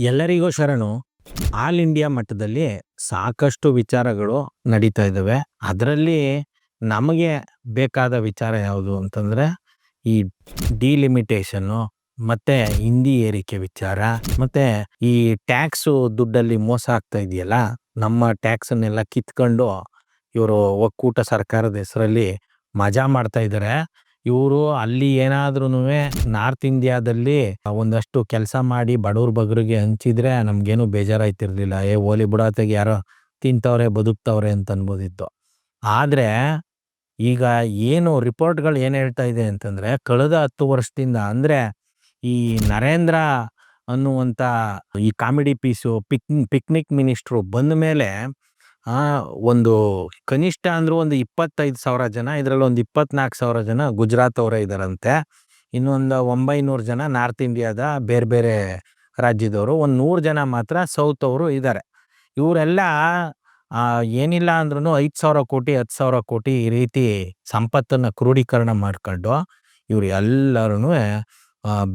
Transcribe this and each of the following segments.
ಎಲ್ಲರಿಗೂ ಶರಣು. All India ಮಟ್ಟದಲ್ಲಿ ಸಾಕಷ್ಟು ವಿಚಾರಗಳು ನಡೀತಾ ಇದ್ದಾವೆ. ಅದರಲ್ಲಿ ನಮಗೆ ಬೇಕಾದ ವಿಚಾರ ಯಾವುದು ಅಂತಂದ್ರೆ, ಈ ಡಿಲಿಮಿಟೇಷನ್ನು ಮತ್ತೆ ಹಿಂದಿ ಏರಿಕೆ ವಿಚಾರ, ಮತ್ತೆ ಈ ಟ್ಯಾಕ್ಸು ದುಡ್ಡಲ್ಲಿ ಮೋಸ ಆಗ್ತಾ ಇದೆಯಲ್ಲ, ನಮ್ಮ ಟ್ಯಾಕ್ಸನ್ನೆಲ್ಲ ಕಿತ್ಕೊಂಡು ಇವರು ಒಕ್ಕೂಟ ಸರ್ಕಾರದ ಹೆಸರಲ್ಲಿ ಮಜಾ ಮಾಡ್ತಾ ಇದ್ದಾರೆ. ಇವರು ಅಲ್ಲಿ ಏನಾದ್ರೂ ನಾರ್ತ್ ಇಂಡಿಯಾದಲ್ಲಿ ಒಂದಷ್ಟು ಕೆಲಸ ಮಾಡಿ ಬಡವ್ರ ಬಗ್ರಿಗೆ ಹಂಚಿದ್ರೆ ನಮ್ಗೇನು ಬೇಜಾರಾಯ್ತಿರ್ಲಿಲ್ಲ. ಏ, ಓಲಿ ಬಿಡಾತೆಗೆ ಯಾರೋ ತಿಂತವ್ರೆ, ಬದುಕ್ತವ್ರೆ ಅಂತ ಅನ್ಬೋದಿತ್ತು. ಆದ್ರೆ ಈಗ ಏನು ರಿಪೋರ್ಟ್ಗಳು ಏನ್ ಹೇಳ್ತಾ ಇದೆ ಅಂತಂದ್ರೆ ಕಳೆದ ಹತ್ತು ವರ್ಷದಿಂದ ಅಂದ್ರೆ ಈ ನರೇಂದ್ರ ಅನ್ನುವಂತ ಈ comedy piece, pic, picnic minister ಬಂದ ಮೇಲೆ ಆ ಒಂದು ಕನಿಷ್ಠ ಅಂದ್ರೆ ಒಂದು ಇಪ್ಪತ್ತೈದು ಸಾವಿರ ಜನ, ಇದರಲ್ಲಿ ಒಂದು ಇಪ್ಪತ್ನಾಲ್ಕು ಸಾವಿರ ಜನ ಗುಜರಾತ್ ಅವರೇ ಇದ್ದಾರಂತೆ. ಇನ್ನೊಂದು ಒಂಬೈನೂರು ಜನ ನಾರ್ತ್ ಇಂಡಿಯಾದ ಬೇರೆ ಬೇರೆ ರಾಜ್ಯದವರು, ಒಂದು ನೂರು ಜನ ಮಾತ್ರ ಸೌತ್ ಅವರು ಇದ್ದಾರೆ ಇವರೆಲ್ಲ ಏನಿಲ್ಲ ಅಂದ್ರೂ ಐದು ಸಾವಿರ ಕೋಟಿ, ಹತ್ತು ಸಾವಿರ ಕೋಟಿ ಈ ರೀತಿ ಸಂಪತ್ತನ್ನ ಕ್ರೋಢೀಕರಣ ಮಾಡ್ಕೊಂಡು ಇವ್ರು ಎಲ್ಲರೂ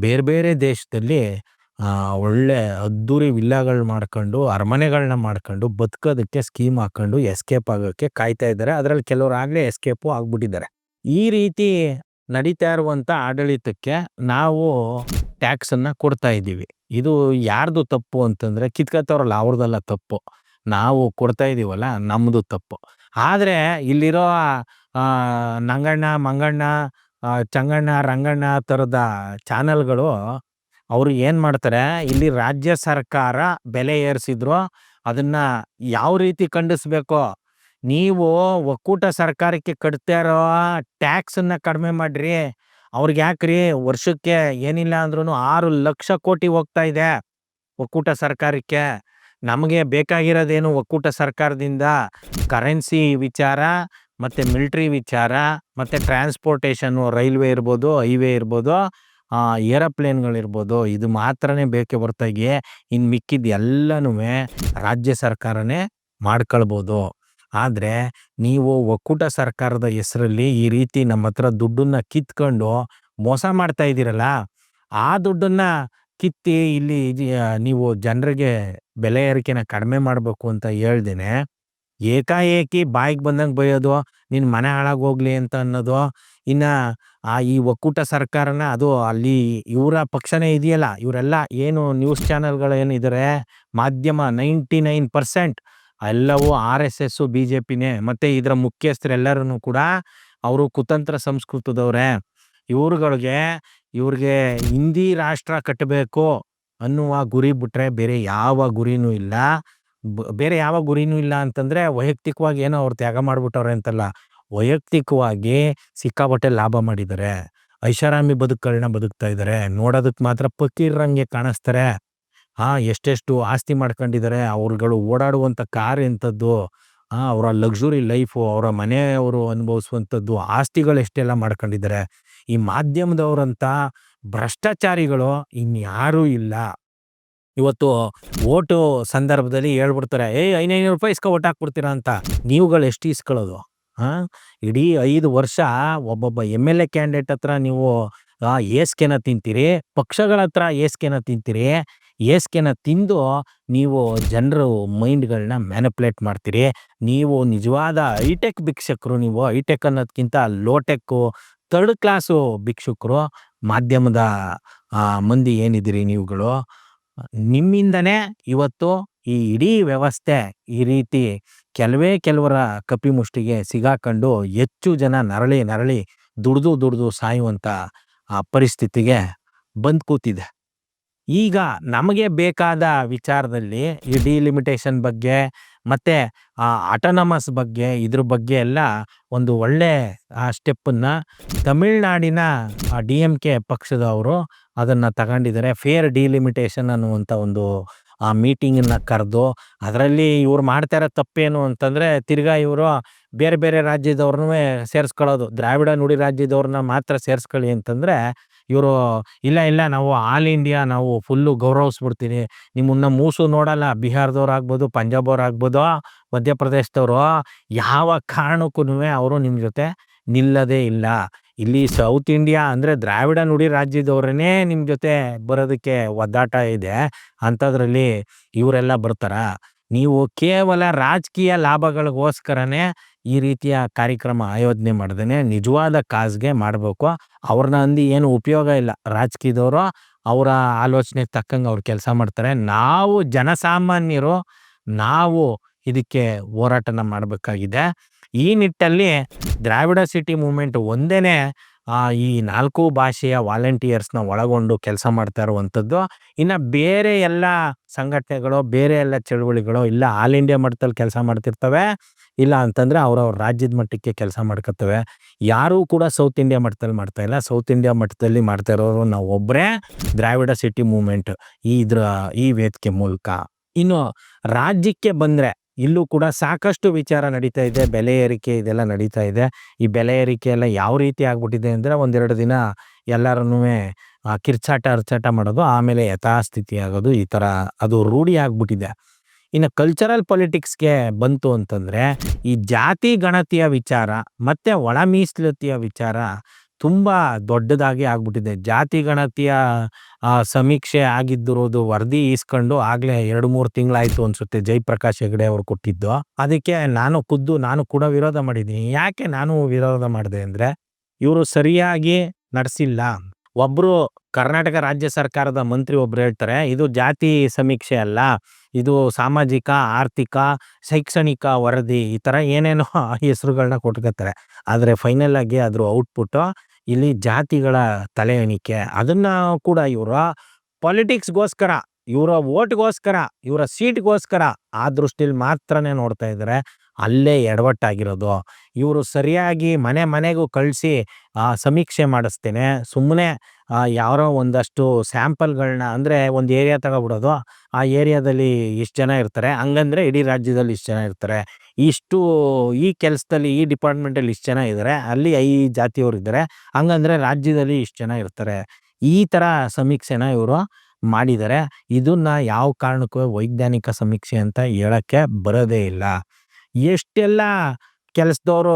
ಬೇರೆ ಬೇರೆ ದೇಶದಲ್ಲಿ ಆ, ಒಳ್ಳೆ ಅದ್ದೂರಿ ವಿಲ್ಲಾಗಳು ಮಾಡ್ಕೊಂಡು ಅರಮನೆಗಳನ್ನ ಮಾಡ್ಕೊಂಡು, ಬದುಕೋದಕ್ಕೆ ಸ್ಕೀಮ್ ಹಾಕೊಂಡು ಎಸ್ಕೇಪ್ ಆಗೋಕ್ಕೆ ಕಾಯ್ತಾ ಇದ್ದಾರೆ. ಅದರಲ್ಲಿ ಕೆಲವರು ಆಗ್ಲೇ ಎಸ್ಕೇಪು ಆಗ್ಬಿಟ್ಟಿದ್ದಾರೆ. ಈ ರೀತಿ ನಡೀತಾ ಇರುವಂಥ ಆಡಳಿತಕ್ಕೆ ನಾವು ಟ್ಯಾಕ್ಸನ್ನು ಕೊಡ್ತಾ ಇದ್ದೀವಿ. ಇದು ಯಾರ್ದು ತಪ್ಪು ಅಂತಂದ್ರೆ ಕಿತ್ಕತ್ತವ್ರಲ್ಲ, ಅವ್ರದ್ದೆಲ್ಲ ತಪ್ಪು. ನಾವು ಕೊಡ್ತಾ ಇದೀವಲ್ಲ ನಮ್ಮದು ತಪ್ಪು. ಆದ್ರೆ ಇಲ್ಲಿರೋ ನಂಗಣ್ಣ, ಮಂಗಣ್ಣ ಚಂಗಣ್ಣ, ರಂಗಣ್ಣ ಥರದ ಚಾನೆಲ್ಗಳು ಅವರು ಏನು ಮಾಡ್ತಾರೆ, ಇಲ್ಲಿ ರಾಜ್ಯ ಸರ್ಕಾರ ಬೆಲೆ ಏರಿಸಿದ್ರು, ಅದನ್ನ ಯಾವ ರೀತಿ ಖಂಡಿಸ್ಬೇಕು, ನೀವು ಒಕ್ಕೂಟ ಸರ್ಕಾರಕ್ಕೆ ಕಟ್ತಾ ಇರೋ ಟ್ಯಾಕ್ಸ್ ಅನ್ನ ಕಡಿಮೆ ಮಾಡ್ರಿ. ಅವ್ರಿಗೆ ಯಾಕ್ರಿ? ವರ್ಷಕ್ಕೆ ಏನಿಲ್ಲ ಅಂದ್ರೂ ಆರು ಲಕ್ಷ ಕೋಟಿ ಹೋಗ್ತಾ ಇದೆ ಒಕ್ಕೂಟ ಸರ್ಕಾರಕ್ಕೆ. ನಮಗೆ ಬೇಕಾಗಿರೋದೇನು ಒಕ್ಕೂಟ ಸರ್ಕಾರದಿಂದ? ಕರೆನ್ಸಿ ವಿಚಾರ, ಮತ್ತೆ ಮಿಲ್ಟ್ರಿ ವಿಚಾರ, ಮತ್ತೆ ಟ್ರಾನ್ಸ್ಪೋರ್ಟೇಷನ್ ರೈಲ್ವೆ ಇರ್ಬೋದು ಹೈವೇ ಇರ್ಬೋದು ಆ, ಏರೋಪ್ಲೇನ್ಗಳಿರ್ಬೋದು, ಇದು ಮಾತ್ರನೇ ಬೇಕೆ ಹೊರತಾಗಿ ಇನ್ನು ಮಿಕ್ಕಿದ್ದು ಎಲ್ಲನೂ ರಾಜ್ಯ ಸರ್ಕಾರನೇ ಮಾಡ್ಕೊಳ್ಬೋದು. ಆದರೆ ನೀವು ಒಕ್ಕೂಟ ಸರ್ಕಾರದ ಹೆಸರಲ್ಲಿ ಈ ರೀತಿ ನಮ್ಮ ಹತ್ರ ದುಡ್ಡನ್ನು ಕಿತ್ಕೊಂಡು ಮೋಸ ಮಾಡ್ತಾ ಇದ್ದೀರಲ್ಲ, ಆ ದುಡ್ಡನ್ನು ಕಿತ್ತಿ ಇಲ್ಲಿ ನೀವು ಜನರಿಗೆ ಬೆಲೆ ಏರಿಕೆನ ಕಡಿಮೆ ಮಾಡಬೇಕು ಅಂತ ಹೇಳ್ದೇನೆ, ಏಕಾಏಕಿ ಬಾಯಿಗೆ ಬಂದಂಗೆ ಬೈಯೋದು ನಿನ್ನ ಮನೆ ಹಾಳಾಗೋಗ್ಲಿ ಅಂತ ಅನ್ನೋದು ಇನ್ನ ಆ ಈ ಒಕ್ಕೂಟ ಸರ್ಕಾರನ ಅದು ಅಲ್ಲಿ ಇವರ ಪಕ್ಷನೇ ಇದೆಯಲ್ಲ, ಇವರೆಲ್ಲ ಏನು ನ್ಯೂಸ್ ಚಾನೆಲ್ಗಳು ಏನಿದ್ದಾರೆ ಮಾಧ್ಯಮ ನೈಂಟಿ ನೈನ್ ಪರ್ಸೆಂಟ್ ಎಲ್ಲವೂ R S S B J ಪಿನೇ ಮತ್ತೆ ಇದರ ಮುಖ್ಯಸ್ಥರೆಲ್ಲರೂ ಕೂಡ ಅವರು ಕುತಂತ್ರ ಸಂಸ್ಕೃತದವ್ರೆ. ಇವ್ರುಗಳಿಗೆ ಇವ್ರಿಗೆ ಹಿಂದಿ ರಾಷ್ಟ್ರ ಕಟ್ಟಬೇಕು ಅನ್ನುವ ಗುರಿ ಬಿಟ್ರೆ ಬೇರೆ ಯಾವ ಗುರಿನೂ ಇಲ್ಲ. ಬೇರೆ ಯಾವ ಗುರಿನೂ ಇಲ್ಲ ಅಂತಂದ್ರೆ ವೈಯಕ್ತಿಕವಾಗಿ ಏನೋ ಅವ್ರು ತ್ಯಾಗ ಮಾಡ್ಬಿಟ್ಟವ್ರೆ ಅಂತಲ್ಲ. ವೈಯಕ್ತಿಕವಾಗಿ ಸಿಕ್ಕಾಪಟ್ಟೆ ಲಾಭ ಮಾಡಿದ್ದಾರೆ. ಐಷಾರಾಮಿ ಬದುಕುಗಳನ್ನ ಬದುಕ್ತಾ ಇದ್ದಾರೆ. ನೋಡೋದಕ್ಕೆ ಮಾತ್ರ ಪಕ್ಕೀರಂಗೆ ಕಾಣಿಸ್ತಾರೆ. ಹಾ, ಎಷ್ಟೆಷ್ಟು ಆಸ್ತಿ ಮಾಡ್ಕೊಂಡಿದ್ದಾರೆ. ಅವ್ರುಗಳು ಓಡಾಡುವಂಥ ಕಾರ್ ಎಂಥದ್ದು ಅವರ ಲಕ್ಸುರಿ ಲೈಫು ಅವರ ಮನೆಯವರು ಅನುಭವಿಸುವಂಥದ್ದು, ಆಸ್ತಿಗಳು ಎಷ್ಟೆಲ್ಲ ಮಾಡ್ಕೊಂಡಿದ್ದಾರೆ. ಈ ಮಾಧ್ಯಮದವರಂಥ ಭ್ರಷ್ಟಾಚಾರಿಗಳು ಇನ್ಯಾರೂ ಇಲ್ಲ. ಇವತ್ತು ಓಟು ಸಂದರ್ಭದಲ್ಲಿ ಹೇಳ್ಬಿಡ್ತಾರೆ, ಏಯ್, ಐನೈನೂರು ರೂಪಾಯಿ ಇಸ್ಕೊ ಓಟ್ ಹಾಕ್ಬಿಡ್ತೀರಾ ಅಂತ. ನೀವುಗಳು ಎಷ್ಟು ಇಸ್ಕೊಳ್ಳೋದು? ಹಾ ಇಡೀ ಐದು ವರ್ಷ ಒಬ್ಬೊಬ್ಬ ಎಂ ಎಲ್ ಎ ಕ್ಯಾಂಡಿಡೇಟ್ ಹತ್ರ ನೀವು ಆ, ತಿಂತೀರಿ ಪಕ್ಷಗಳ ಹತ್ರ ಏಸ್ಕೆನ ತಿಂತೀರಿ ಏಸ್ಕೆನ ತಿಂದು ನೀವು ಜನರು ಮೈಂಡ್ಗಳನ್ನ ಮ್ಯಾನಿಪ್ಯುಲೇಟ್ ಮಾಡ್ತೀರಿ. ನೀವು ನಿಜವಾದ ಹೈಟೆಕ್ ಭಿಕ್ಷಕರು ನೀವು ಹೈಟೆಕ್ ಅನ್ನೋದ್ಕಿಂತ ಲೋಟೆಕ್ಕು ಥರ್ಡ್ ಕ್ಲಾಸು ಭಿಕ್ಷುಕರು ಮಾಧ್ಯಮದ ಮಂದಿ ಏನಿದ್ದೀರಿ ನೀವುಗಳು? ನಿಮ್ಮಿಂದನೇ ಇವತ್ತು ಈ ಇಡೀ ವ್ಯವಸ್ಥೆ ಈ ರೀತಿ ಕೆಲವೇ ಕೆಲವರ ಕಪಿಮುಷ್ಟಿಗೆ ಸಿಗಾಕೊಂಡು ಹೆಚ್ಚು ಜನ ನರಳಿ ನರಳಿ ದುಡ್ದು ದುಡ್ದು ಸಾಯುವಂಥ ಆ ಪರಿಸ್ಥಿತಿಗೆ ಬಂದು ಕೂತಿದೆ. ಈಗ ನಮಗೆ ಬೇಕಾದ ವಿಚಾರದಲ್ಲಿ ಈ ಡಿಲಿಮಿಟೇಷನ್ ಬಗ್ಗೆ ಮತ್ತು ಆ ಅಟನಮಸ್ ಬಗ್ಗೆ ಇದ್ರ ಬಗ್ಗೆ ಎಲ್ಲ ಒಂದು ಒಳ್ಳೆ, ಆ ಸ್ಟೆಪ್ಪನ್ನು ತಮಿಳ್ನಾಡಿನ ಡಿ ಎಂ ಕೆ ಪಕ್ಷದವರು ಅದನ್ನು ತಗೊಂಡಿದ್ದಾರೆ. ಫೇರ್ ಡಿಲಿಮಿಟೇಷನ್ ಅನ್ನುವಂಥ ಒಂದು ಆ ಮೀಟಿಂಗನ್ನ ಕರೆದು, ಅದರಲ್ಲಿ ಇವ್ರು ಮಾಡ್ತಾ ಇರೋ ತಪ್ಪೇನು ಅಂತಂದರೆ, ತಿರ್ಗಾ ಇವರು ಬೇರೆ ಬೇರೆ ರಾಜ್ಯದವ್ರನ್ನೂ ಸೇರಿಸ್ಕೊಳ್ಳೋದು. ದ್ರಾವಿಡ ನುಡಿ ರಾಜ್ಯದವ್ರನ್ನ ಮಾತ್ರ ಸೇರಿಸ್ಕೊಳ್ಳಿ ಅಂತಂದರೆ, ಇವರು ಇಲ್ಲ ಇಲ್ಲ, ನಾವು ಆಲ್ ಇಂಡಿಯಾ ನಾವು ಫುಲ್ಲು ಗೌರವಿಸ್ಬಿಡ್ತೀನಿ. ನಿಮ್ಮನ್ನ ಮೂಸು ನೋಡಲ್ಲ. ಬಿಹಾರದವ್ರು ಆಗ್ಬೋದು ಪಂಜಾಬ್ ಅವ್ರು ಆಗ್ಬೋದು, ಮಧ್ಯಪ್ರದೇಶದವರು, ಯಾವ ಕಾರಣಕ್ಕೂ ಅವರು ನಿಮ್ಮ ಜೊತೆ ನಿಲ್ಲದೇ ಇಲ್ಲ. ಇಲ್ಲಿ ಸೌತ್ ಇಂಡಿಯಾ ಅಂದ್ರೆ ದ್ರಾವಿಡ ನುಡಿ ರಾಜ್ಯದವ್ರನ್ನೇ ನಿಮ್ ಜೊತೆ ಬರೋದಕ್ಕೆ ಒದ್ದಾಟ ಇದೆ. ಅಂಥದ್ರಲ್ಲಿ ಇವರೆಲ್ಲ ಬರ್ತಾರ? ನೀವು ಕೇವಲ ರಾಜಕೀಯ ಲಾಭಗಳಿಗೋಸ್ಕರನೇ ಈ ರೀತಿಯ ಕಾರ್ಯಕ್ರಮ ಆಯೋಜನೆ ಮಾಡ್ದೇನೆ ನಿಜವಾದ ಕಾಸ್ಗೆ ಮಾಡಬೇಕು. ಅವ್ರನ್ನ ಅಂದಿ ಏನು ಉಪಯೋಗ ಇಲ್ಲ. ರಾಜಕೀಯದವರು ಅವರ ಆಲೋಚನೆಗೆ ತಕ್ಕಂಗೆ ಅವ್ರು ಕೆಲಸ ಮಾಡ್ತಾರೆ. ನಾವು ಜನಸಾಮಾನ್ಯರು, ನಾವು ಇದಕ್ಕೆ ಹೋರಾಟನ ಮಾಡಬೇಕಾಗಿದೆ. ಈ ನಿಟ್ಟಲ್ಲಿ ದ್ರಾವಿಡ ಸಿಟಿ ಮೂಮೆಂಟ್ ಒಂದೇನೆ ಈ ನಾಲ್ಕು ಭಾಷೆಯ ವಾಲಂಟಿಯರ್ಸ್ನ ಒಳಗೊಂಡು ಕೆಲಸ ಮಾಡ್ತಾ ಇರುವಂಥದ್ದು. ಇನ್ನು ಬೇರೆ ಎಲ್ಲ ಸಂಘಟನೆಗಳು, ಬೇರೆ ಎಲ್ಲ ಚಳುವಳಿಗಳು ಇಲ್ಲ ಆಲ್ ಇಂಡಿಯಾ ಮಟ್ಟದಲ್ಲಿ ಕೆಲಸ ಮಾಡ್ತಿರ್ತವೆ. ಇಲ್ಲ ಅಂತಂದರೆ ಅವ್ರವ್ರ ರಾಜ್ಯದ ಮಟ್ಟಕ್ಕೆ ಕೆಲಸ ಮಾಡ್ಕೊತವೆ. ಯಾರೂ ಕೂಡ ಸೌತ್ ಇಂಡಿಯಾ ಮಟ್ಟದಲ್ಲಿ ಮಾಡ್ತಾ ಇಲ್ಲ. ಸೌತ್ ಇಂಡಿಯಾ ಮಟ್ಟದಲ್ಲಿ ಮಾಡ್ತಾ ಇರೋರು ನಾವು ಒಬ್ಬರೇ ದ್ರಾವಿಡ ಸಿಟಿ ಮೂಮೆಂಟ್ ಈ ಇದ್ರ, ಈ ವೇದಿಕೆ ಮೂಲಕ. ಇನ್ನು ರಾಜ್ಯಕ್ಕೆ ಬಂದ್ರೆ ಇಲ್ಲೂ ಕೂಡ ಸಾಕಷ್ಟು ವಿಚಾರ ನಡೀತಾ ಇದೆ. ಬೆಲೆ ಏರಿಕೆ ಇದೆಲ್ಲ ನಡೀತಾ ಇದೆ. ಈ ಬೆಲೆ ಏರಿಕೆ ಎಲ್ಲ ಯಾವ ರೀತಿ ಆಗ್ಬಿಟ್ಟಿದೆ ಅಂದರೆ ಒಂದೆರಡು ದಿನ ಎಲ್ಲರನ್ನೂ ಕಿರ್ಚಾಟ, ಅರ್ಚಾಟ ಮಾಡೋದು, ಆಮೇಲೆ ಯಥಾಸ್ಥಿತಿ ಆಗೋದು ಈ ಥರ ಅದು ರೂಢಿ ಆಗ್ಬಿಟ್ಟಿದೆ. ಇನ್ನು ಕಲ್ಚರಲ್ ಪೊಲಿಟಿಕ್ಸ್ಗೆ ಬಂತು ಅಂತಂದರೆ ಈ ಜಾತಿ ಗಣತಿಯ ವಿಚಾರ ಮತ್ತು ಒಳ ಮೀಸಲತಿಯ ವಿಚಾರ ತುಂಬಾ ದೊಡ್ಡದಾಗಿ ಆಗ್ಬಿಟ್ಟಿದೆ. ಜಾತಿ ಗಣತಿಯ ಸಮೀಕ್ಷೆ ಆಗಿದ್ದಿರೋದು ವರದಿ ಈಸ್ಕೊಂಡು ಆಗ್ಲೇ ಎರಡು ಮೂರು ತಿಂಗಳಾಯ್ತು ಅನ್ಸುತ್ತೆ ಜಯಪ್ರಕಾಶ್ ಹೆಗಡೆ ಅವ್ರು ಕೊಟ್ಟಿದ್ದು. ಅದಕ್ಕೆ ನಾನು ಖುದ್ದು ನಾನು ಕೂಡ ವಿರೋಧ ಮಾಡಿದ್ದೀನಿ. ಯಾಕೆ ನಾನು ವಿರೋಧ ಮಾಡಿದೆ ಅಂದ್ರೆ ಇವರು ಸರಿಯಾಗಿ ನಡೆಸಿಲ್ಲ? ಒಬ್ರು ಕರ್ನಾಟಕ ರಾಜ್ಯ ಸರ್ಕಾರದ ಮಂತ್ರಿ ಒಬ್ರು ಹೇಳ್ತಾರೆ, ಇದು ಜಾತಿ ಸಮೀಕ್ಷೆ ಅಲ್ಲ, ಇದು ಸಾಮಾಜಿಕ, ಆರ್ಥಿಕ, ಶೈಕ್ಷಣಿಕ ವರದಿ ಈ ಥರ ಏನೇನೋ ಹೆಸರುಗಳನ್ನ ಕೊಟ್ಕೋತಾರೆ ಆದರೆ ಫೈನಲ್ ಆಗಿ ಅದ್ರ ಔಟ್ಪುಟ್ ಇಲ್ಲಿ ಜಾತಿಗಳ ತಲೆ ಎಣಿಕೆ ಅದನ್ನ ಕೂಡ ಇವರ ಪಾಲಿಟಿಕ್ಸ್ಗೋಸ್ಕರ ಇವರ ಓಟ್ಗೋಸ್ಕರ ಇವರ ಸೀಟ್ಗೋಸ್ಕರ ಆ ದೃಷ್ಟಿಲಿ ಮಾತ್ರನೇ ನೋಡ್ತಾ ಇದ್ದಾರೆ ಅಲ್ಲೇ ಎಡವಟ್ಟಾಗಿರೋದು. ಇವರು ಸರಿಯಾಗಿ ಮನೆ ಮನೆಗೂ ಕಳಿಸಿ ಸಮೀಕ್ಷೆ ಮಾಡಿಸ್ತೇನೆ. ಸುಮ್ಮನೆ ಯಾರೋ ಒಂದಷ್ಟು ಸ್ಯಾಂಪಲ್ಗಳನ್ನ ಅಂದರೆ ಒಂದು ಏರಿಯಾ ತಗೊಬಿಡೋದು. ಆ ಏರಿಯಾದಲ್ಲಿ ಇಷ್ಟು ಜನ ಇರ್ತಾರೆ. ಹಂಗಂದ್ರೆ ಇಡೀ ರಾಜ್ಯದಲ್ಲಿ ಇಷ್ಟು ಜನ ಇರ್ತಾರೆ. ಇಷ್ಟು, ಈ ಕೆಲಸದಲ್ಲಿ, ಈ ಡಿಪಾರ್ಟ್ಮೆಂಟಲ್ಲಿ ಇಷ್ಟು ಜನ ಇದ್ದಾರೆ ಅಲ್ಲಿ ಈ ಜಾತಿಯವರು ಇದ್ದಾರೆ ಹಂಗಂದ್ರೆ ರಾಜ್ಯದಲ್ಲಿ ಇಷ್ಟು ಜನ ಇರ್ತಾರೆ. ಈ ಥರ ಸಮೀಕ್ಷೆನ ಇವರು ಮಾಡಿದ್ದಾರೆ ಇದನ್ನ ಯಾವ ಕಾರಣಕ್ಕೂ ವೈಜ್ಞಾನಿಕ ಸಮೀಕ್ಷೆ ಅಂತ ಹೇಳಕ್ಕೆ ಬರೋದೇ ಇಲ್ಲ. ಎಷ್ಟೆಲ್ಲ ಕೆಲಸದವರು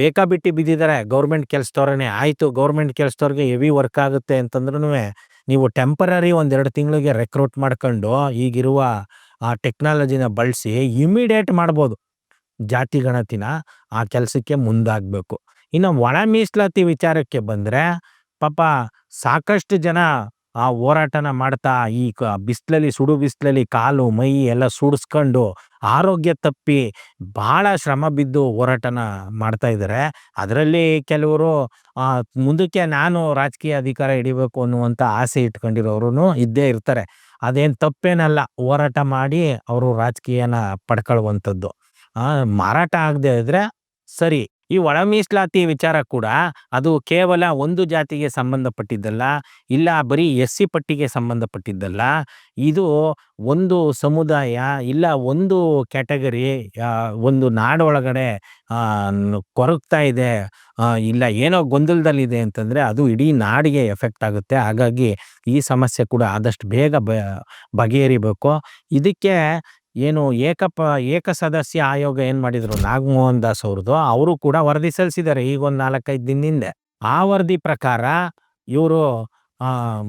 ಬೇಕಾ ಬಿಟ್ಟು ಬಿದ್ದಿದ್ದಾರೆ, ಗೌರ್ಮೆಂಟ್ ಕೆಲಸದವ್ರೇ ಆಯಿತು, ಗೌರ್ಮೆಂಟ್ ಕೆಲಸದವ್ರಿಗೆ ಹೆವಿ ವರ್ಕ್ ಆಗುತ್ತೆ ಅಂತಂದ್ರೂ ನೀವು ಟೆಂಪರರಿ ಒಂದೆರಡು ತಿಂಗಳಿಗೆ ರೆಕ್ರೂಟ್ ಮಾಡ್ಕೊಂಡು ಈಗಿರುವ ಆ ಟೆಕ್ನಾಲಜಿನ ಬಳಸಿ ಇಮಿಡಿಯೇಟ್ ಮಾಡ್ಬೋದು. ಜಾತಿ ಗಣತಿನ ಆ ಕೆಲಸಕ್ಕೆ ಮುಂದಾಗಬೇಕು. ಇನ್ನು ಒಣ ಮೀಸಲಾತಿ ವಿಚಾರಕ್ಕೆ ಬಂದರೆ ಪಾಪ ಸಾಕಷ್ಟು ಜನ ಆ ಹೋರಾಟನ ಮಾಡ್ತಾ, ಈ ಕ ಬಿಸಿಲಲ್ಲಿ, ಸುಡು ಬಿಸಿಲಲ್ಲಿ ಕಾಲು, ಮೈ ಎಲ್ಲ ಸುಡಿಸ್ಕೊಂಡು ಆರೋಗ್ಯ ತಪ್ಪಿ ಭಾಳ ಶ್ರಮ ಬಿದ್ದು ಹೋರಾಟನ ಮಾಡ್ತಾ ಇದ್ದಾರೆ. ಅದರಲ್ಲಿ ಕೆಲವರು ಮುಂದಕ್ಕೆ ನಾನು ರಾಜಕೀಯ ಅಧಿಕಾರ ಹಿಡಿಬೇಕು ಅನ್ನುವಂಥ ಆಸೆ ಇಟ್ಕೊಂಡಿರೋರು ಇದ್ದೇ ಇರ್ತಾರೆ. ಅದೇನು ತಪ್ಪೇನಲ್ಲ, ಹೋರಾಟ ಮಾಡಿ ಅವರು ರಾಜಕೀಯನ ಪಡ್ಕೊಳ್ಳುವಂಥದ್ದು ಮಾರಾಟ ಆಗದೆ ಇದ್ರೆ ಸರಿ. ಈ ಒಳ ಮೀಸಲಾತಿ ವಿಚಾರ ಕೂಡ ಅದು ಕೇವಲ ಒಂದು ಜಾತಿಗೆ ಸಂಬಂಧಪಟ್ಟಿದ್ದಲ್ಲ, ಇಲ್ಲ ಬರೀ ಎಸ್ ಸಿ ಪಟ್ಟಿಗೆ ಸಂಬಂಧಪಟ್ಟಿದ್ದಲ್ಲ, ಇದು ಒಂದು ಸಮುದಾಯ, ಇಲ್ಲ ಒಂದು ಕ್ಯಾಟಗರಿ ಒಂದು ನಾಡೊಳಗಡೆ ಕೊರಗ್ತಾ ಇದೆ ಇಲ್ಲ ಏನೋ ಗೊಂದಲದಲ್ಲಿದೆ ಅಂತಂದರೆ ಅದು ಇಡೀ ನಾಡಿಗೆ ಎಫೆಕ್ಟ್ ಆಗುತ್ತೆ. ಹಾಗಾಗಿ ಈ ಸಮಸ್ಯೆ ಕೂಡ ಆದಷ್ಟು ಬೇಗ ಬಗೆಹರಿಬೇಕು. ಇದಕ್ಕೆ ಏನು ಏಕಪ ಏಕ ಸದಸ್ಯ ಆಯೋಗ ಏನು ಮಾಡಿದ್ರು? ನಾಗಮೋಹನ್ ದಾಸ್ ಅವ್ರದ್ದು. ಅವರು ಕೂಡ ವರದಿ ಸಲ್ಲಿಸಿದ್ದಾರೆ ಈಗ ಒಂದು ನಾಲ್ಕೈದು ದಿನ ಹಿಂದೆ. ಆ ವರದಿ ಪ್ರಕಾರ ಇವರು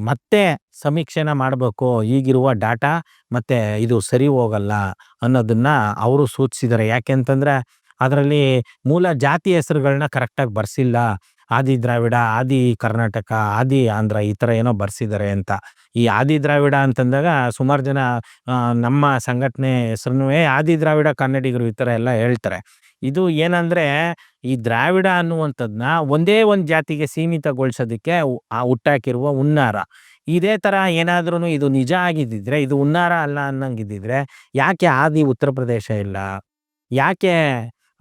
ಮತ್ತೆ ಸಮೀಕ್ಷೆನ ಮಾಡಬೇಕು. ಈಗಿರುವ ಡಾಟಾ ಮತ್ತೆ ಇದು ಸರಿ ಹೋಗಲ್ಲ ಅನ್ನೋದನ್ನ ಅವರು ಸೂಚಿಸಿದ್ದಾರೆ. ಯಾಕೆ ಅಂತಂದರೆ ಅದರಲ್ಲಿ ಮೂಲ ಜಾತಿ ಹೆಸರುಗಳನ್ನ ಕರೆಕ್ಟಾಗಿ ಬರ್ಸಿಲ್ಲ. ಆದಿ ದ್ರಾವಿಡ, ಆದಿ ಕರ್ನಾಟಕ, ಆದಿ ಆಂಧ್ರ ಈ ಥರ ಏನೋ ಬರ್ಸಿದ್ದಾರೆ ಅಂತ. ಈ ಆದಿ ದ್ರಾವಿಡ ಅಂತಂದಾಗ ಸುಮಾರು ಜನ ನಮ್ಮ ಸಂಘಟನೆ ಹೆಸರು ಆದಿ ದ್ರಾವಿಡ ಕನ್ನಡಿಗರು ಈ ಥರ ಎಲ್ಲ ಹೇಳ್ತಾರೆ. ಇದು ಏನಂದ್ರೆ ಈ ದ್ರಾವಿಡ ಅನ್ನುವಂಥದ್ನ ಒಂದೇ ಒಂದು ಜಾತಿಗೆ ಸೀಮಿತಗೊಳಿಸೋದಕ್ಕೆ ಆ ಹುಟ್ಟಾಕಿರುವ ಹುನ್ನಾರ. ಇದೇ ತರ ಏನಾದ್ರೂ ಇದು ನಿಜ ಆಗಿದ್ದಿದ್ರೆ, ಇದು ಹುನ್ನಾರ ಅಲ್ಲ ಅನ್ನಂಗಿದ್ದಿದ್ರೆ ಯಾಕೆ ಆದಿ ಉತ್ತರ ಪ್ರದೇಶ ಇಲ್ಲ? ಯಾಕೆ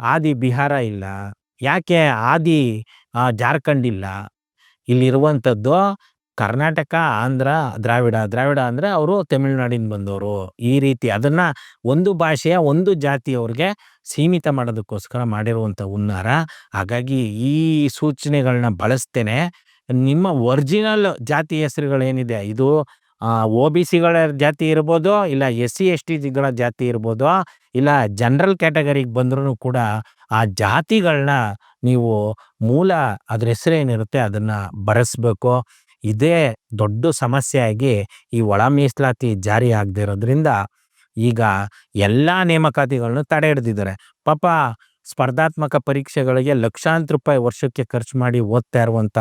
ಆದಿ ಬಿಹಾರ ಇಲ್ಲ? ಯಾಕೆ ಆದಿ ಜಾರ್ಖಂಡ್ ಇಲ್ಲ. ಇಲ್ಲಿರುವಂಥದ್ದು ಕರ್ನಾಟಕ, ಆಂಧ್ರ, ದ್ರಾವಿಡ. ದ್ರಾವಿಡ ಅಂದರೆ ಅವರು ತಮಿಳುನಾಡಿನ ಬಂದವರು. ಈ ರೀತಿ ಅದನ್ನು ಒಂದು ಭಾಷೆಯ ಒಂದು ಜಾತಿಯವ್ರಿಗೆ ಸೀಮಿತ ಮಾಡೋದಕ್ಕೋಸ್ಕರ ಮಾಡಿರುವಂಥ ಹುನ್ನಾರ. ಹಾಗಾಗಿ ಈ ಸೂಚನೆಗಳನ್ನ ಬಳಸ್ತೇನೆ. ನಿಮ್ಮ ಒರಿಜಿನಲ್ ಜಾತಿ ಹೆಸರುಗಳೇನಿದೆ? ಇದು ಒ ಬಿ ಸಿಗಳ ಜಾತಿ ಇರ್ಬೋದು, ಇಲ್ಲ ಎಸ್ ಸಿ, ಎಸ್ ಟಿಗಳ ಜಾತಿ ಇರ್ಬೋದು, ಇಲ್ಲ ಜನರಲ್ ಕ್ಯಾಟಗರಿಗೆ ಬಂದ್ರೂ ಕೂಡ ಆ ಜಾತಿಗಳನ್ನ ನೀವು ಮೂಲ ಅದ್ರ ಹೆಸರೇನಿರುತ್ತೆ ಅದನ್ನ ಬರೆಸ್ಬೇಕು. ಇದೇ ದೊಡ್ಡ ಸಮಸ್ಯೆಯಾಗಿ ಈ ಒಳ ಮೀಸಲಾತಿ ಜಾರಿ ಆಗದಿರೋದ್ರಿಂದ ಈಗ ಎಲ್ಲ ನೇಮಕಾತಿಗಳನ್ನು ತಡೆ ಹಿಡ್ದಿದ್ದಾರೆ. ಪಾಪ ಸ್ಪರ್ಧಾತ್ಮಕ ಪರೀಕ್ಷೆಗಳಿಗೆ ಲಕ್ಷಾಂತರ ರೂಪಾಯಿ ವರ್ಷಕ್ಕೆ ಖರ್ಚು ಮಾಡಿ ಓದ್ತಾ ಇರುವಂತ,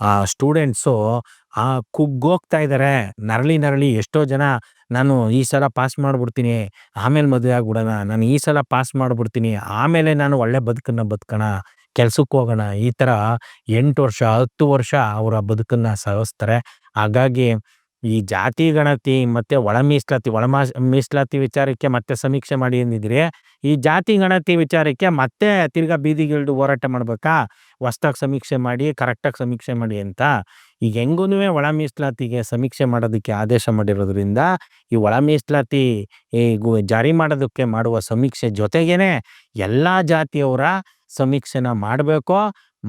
ಆ, ಸ್ಟೂಡೆಂಟ್ಸು ಆ ಕುಗ್ಗೋಗ್ತಾ ಇದ್ದಾರೆ. ನರಳಿ ನರಳಿ ಎಷ್ಟೋ ಜನ ನಾನು ಈ ಸಲ ಪಾಸ್ ಮಾಡ್ಬಿಡ್ತೀನಿ, ಆಮೇಲೆ ಮದುವೆ ಆಗ್ಬಿಡೋಣ, ನಾನು ಈ ಸಲ ಪಾಸ್ ಮಾಡಿಬಿಡ್ತೀನಿ, ಆಮೇಲೆ ನಾನು ಒಳ್ಳೆ ಬದುಕನ್ನು ಬದುಕೋಣ ಕೆಲ್ಸಕ್ಕೆ ಹೋಗೋಣ, ಈ ಥರ ಎಂಟು ವರ್ಷ, ಹತ್ತು ವರ್ಷ ಅವರ ಬದುಕನ್ನು ಸಾಗಿಸ್ತಾರೆ ಹಾಗಾಗಿ ಈ ಜಾತಿ, ಗಣತಿ ಮತ್ತೆ ಒಳ ಮೀಸಲಾತಿ, ಒಳ ಮಾಸ್ ಮೀಸಲಾತಿ ವಿಚಾರಕ್ಕೆ ಮತ್ತೆ ಸಮೀಕ್ಷೆ ಮಾಡಿ ಅಂದಿದ್ರೆ ಈ ಜಾತಿ, ಗಣತಿ ವಿಚಾರಕ್ಕೆ ಮತ್ತೆ ತಿರ್ಗಾ ಬೀದಿಗಿಳಿದು ಹೋರಾಟ ಮಾಡ್ಬೇಕಾ? ಹೊಸ್ದಾಗಿ ಸಮೀಕ್ಷೆ ಮಾಡಿ, ಕರೆಕ್ಟಾಗಿ ಸಮೀಕ್ಷೆ ಮಾಡಿ ಅಂತ. ಈಗ ಹೆಂಗೂ ಒಳ ಮೀಸಲಾತಿಗೆ ಸಮೀಕ್ಷೆ ಮಾಡೋದಕ್ಕೆ ಆದೇಶ ಮಾಡಿರೋದ್ರಿಂದ, ಈ ಒಳ ಮೀಸಲಾತಿ ಈ ಜಾರಿ ಮಾಡೋದಕ್ಕೆ ಮಾಡುವ ಸಮೀಕ್ಷೆ ಜೊತೆಗೇ ಎಲ್ಲ ಜಾತಿಯವರ ಸಮೀಕ್ಷೆನ ಮಾಡಬೇಕು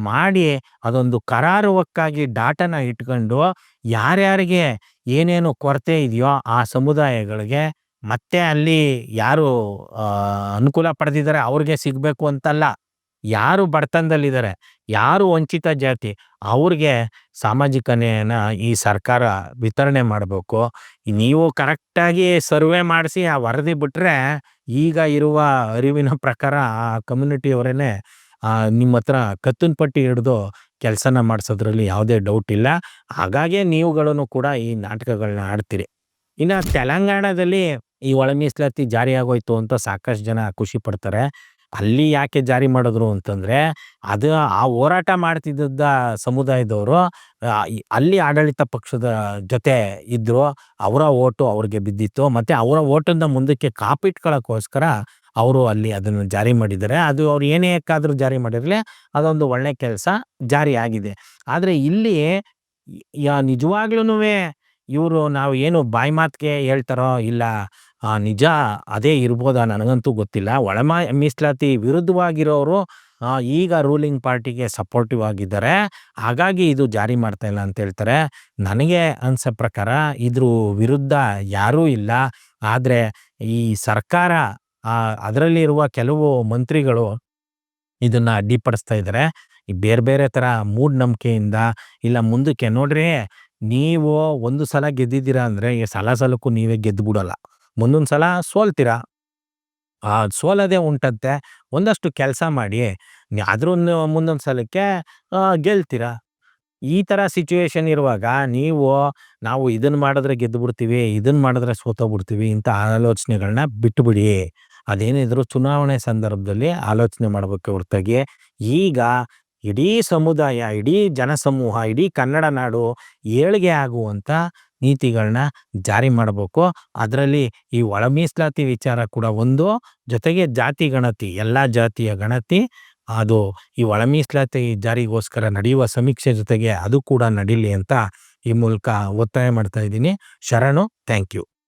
ಮಾಡಿ ಅದೊಂದು ಕರಾರುವಕ್ಕಾಗಿ ಡಾಟನ ಇಟ್ಕೊಂಡು ಯಾರ್ಯಾರಿಗೆ ಏನೇನು ಕೊರತೆ ಇದೆಯೋ ಆ ಸಮುದಾಯಗಳಿಗೆ ಮತ್ತೆ ಅಲ್ಲಿ ಯಾರು ಅನುಕೂಲ ಪಡೆದಿದ್ದಾರೆ ಅವ್ರಿಗೆ ಸಿಗಬೇಕು ಅಂತಲ್ಲ. ಯಾರು ಬಡತನದಲ್ಲಿದ್ದಾರೆ, ಯಾರು ವಂಚಿತ ಜಾತಿ, ಅವ್ರಿಗೆ ಸಾಮಾಜಿಕ ನ್ಯಾಯನ ಈ ಸರ್ಕಾರ ವಿತರಣೆ ಮಾಡಬೇಕು. ನೀವು ಕರೆಕ್ಟಾಗಿ ಸರ್ವೆ ಮಾಡಿಸಿ ಆ ವರದಿ ಬಿಟ್ಟರೆ ಈಗ ಇರುವ ಅರಿವಿನ ಪ್ರಕಾರ ಆ ಕಮ್ಯುನಿಟಿಯವರೇನೆ ನಿಮ್ಮ ಹತ್ರ ಕತ್ತಿನ ಪಟ್ಟಿ ಹಿಡಿದು ಕೆಲಸನ ಮಾಡಿಸೋದ್ರಲ್ಲಿ ಯಾವುದೇ ಡೌಟ್ ಇಲ್ಲ. ಹಾಗಾಗಿ ನೀವುಗಳನ್ನು ಕೂಡ ಈ ನಾಟಕಗಳನ್ನ ಆಡ್ತೀರಿ. ಇನ್ನು ತೆಲಂಗಾಣದಲ್ಲಿ ಈ ಒಳ ಮೀಸಲಾತಿ ಜಾರಿ ಆಗೋಯ್ತು ಅಂತ ಸಾಕಷ್ಟು ಜನ ಖುಷಿ ಪಡ್ತಾರೆ. ಅಲ್ಲಿ ಯಾಕೆ ಜಾರಿ ಮಾಡಿದ್ರು ಅಂತಂದರೆ, ಅದು ಆ ಹೋರಾಟ ಮಾಡ್ತಿದ್ದ ಸಮುದಾಯದವರು ಅಲ್ಲಿ ಆಡಳಿತ ಪಕ್ಷದ ಜೊತೆ ಇದ್ದರು ಅವರ ಓಟು ಅವ್ರಿಗೆ ಬಿದ್ದಿತ್ತು. ಮತ್ತು ಅವರ ಓಟನ್ನು ಮುಂದಕ್ಕೆ ಕಾಪಿಟ್ಕೊಳ್ಳೋಕ್ಕೋಸ್ಕರ ಅವರು ಅಲ್ಲಿ ಅದನ್ನು ಜಾರಿ ಮಾಡಿದ್ದಾರೆ. ಅದು ಅವ್ರು ಏನೇ ಯಾಕಾದ್ರೂ ಜಾರಿ ಮಾಡಿರಲಿ, ಅದೊಂದು ಒಳ್ಳೆ ಕೆಲಸ ಜಾರಿ ಆಗಿದೆ. ಆದರೆ ಇಲ್ಲಿ ನಿಜವಾಗ್ಲೂ ಇವರು ನಾವು ಏನು ಬಾಯಿ ಮಾತಿಗೆ ಹೇಳ್ತಾರೋ ಇಲ್ಲ ನಿಜ ಅದೇ ಇರ್ಬೋದಾ ನನಗಂತೂ ಗೊತ್ತಿಲ್ಲ. ಒಳ ಮೀಸಲಾತಿ ವಿರುದ್ಧವಾಗಿರೋರು ಈಗ ರೂಲಿಂಗ್ ಪಾರ್ಟಿಗೆ ಸಪೋರ್ಟಿವ್ ಆಗಿದ್ದಾರೆ. ಹಾಗಾಗಿ ಇದು ಜಾರಿ ಮಾಡ್ತಾ ಇಲ್ಲ ಅಂತ ಹೇಳ್ತಾರೆ. ನನಗೆ ಅನ್ಸೋ ಪ್ರಕಾರ ಇದ್ರ ವಿರುದ್ಧ ಯಾರೂ ಇಲ್ಲ. ಆದರೆ ಈ ಸರ್ಕಾರ ಆ ಅದರಲ್ಲಿರುವ ಕೆಲವು ಮಂತ್ರಿಗಳು ಇದನ್ನ ಅಡ್ಡಿಪಡಿಸ್ತಾ ಇದ್ದಾರೆ ಈ ಬೇರೆ ಬೇರೆ ಥರ ಮೂಢನಂಬಿಕೆಯಿಂದ ಇಲ್ಲ ಮುಂದಕ್ಕೆ ನೋಡ್ರಿ, ನೀವು ಒಂದು ಸಲ ಗೆದ್ದಿದ್ದೀರಾ ಅಂದರೆ ಈ ಸಲ ಸಲಕ್ಕೂ ನೀವೇ ಗೆದ್ದು ಬಿಡೋಲ್ಲ. ಮುಂದೊಂದು ಸಲ ಸೋಲ್ತೀರ? ಆ, ಸೋಲೋದೇ ಉಂಟಂತೆ. ಒಂದಷ್ಟು ಕೆಲಸ ಮಾಡಿ ಅದ್ರ ಮುಂದೊಂದು ಸಲಕ್ಕೆ ಗೆಲ್ತೀರಾ? ಈ ಥರ ಸಿಚುವೇಶನ್ ಇರುವಾಗ ನೀವು, ನಾವು ಇದನ್ನು ಮಾಡಿದ್ರೆ ಗೆದ್ದು ಬಿಡ್ತೀವಿ ಇದನ್ನು ಮಾಡಿದ್ರೆ ಸೋತೋಗ್ಬಿಡ್ತೀವಿ ಇಂಥ ಆಲೋಚನೆಗಳನ್ನ ಬಿಟ್ಟುಬಿಡಿ ಅದೇನಿದ್ರು ಚುನಾವಣೆ ಸಂದರ್ಭದಲ್ಲಿ ಆಲೋಚನೆ ಮಾಡಬೇಕು ಹೊರತಾಗಿ. ಈಗ ಇಡೀ ಸಮುದಾಯ, ಇಡೀ ಜನಸಮೂಹ, ಇಡೀ ಕನ್ನಡ ನಾಡು ಏಳಿಗೆ ಆಗುವಂಥ ನೀತಿಗಳನ್ನ ಜಾರಿ ಮಾಡಬೇಕು. ಅದರಲ್ಲಿ ಈ ಒಳ ಮೀಸಲಾತಿ ವಿಚಾರ ಕೂಡ ಒಂದು. ಜೊತೆಗೆ ಜಾತಿ ಗಣತಿ, ಎಲ್ಲ ಜಾತಿಯ ಗಣತಿ, ಅದು ಈ ಒಳ ಮೀಸಲಾತಿ ಜಾರಿಗೋಸ್ಕರ ನಡೆಯುವ ಸಮೀಕ್ಷೆ ಜೊತೆಗೆ ಅದು ಕೂಡ ನಡೀಲಿ ಅಂತ ಈ ಮೂಲಕ ಒತ್ತಾಯ ಮಾಡ್ತಾ ಇದ್ದೀನಿ. ಶರಣು ಥ್ಯಾಂಕ್ ಯು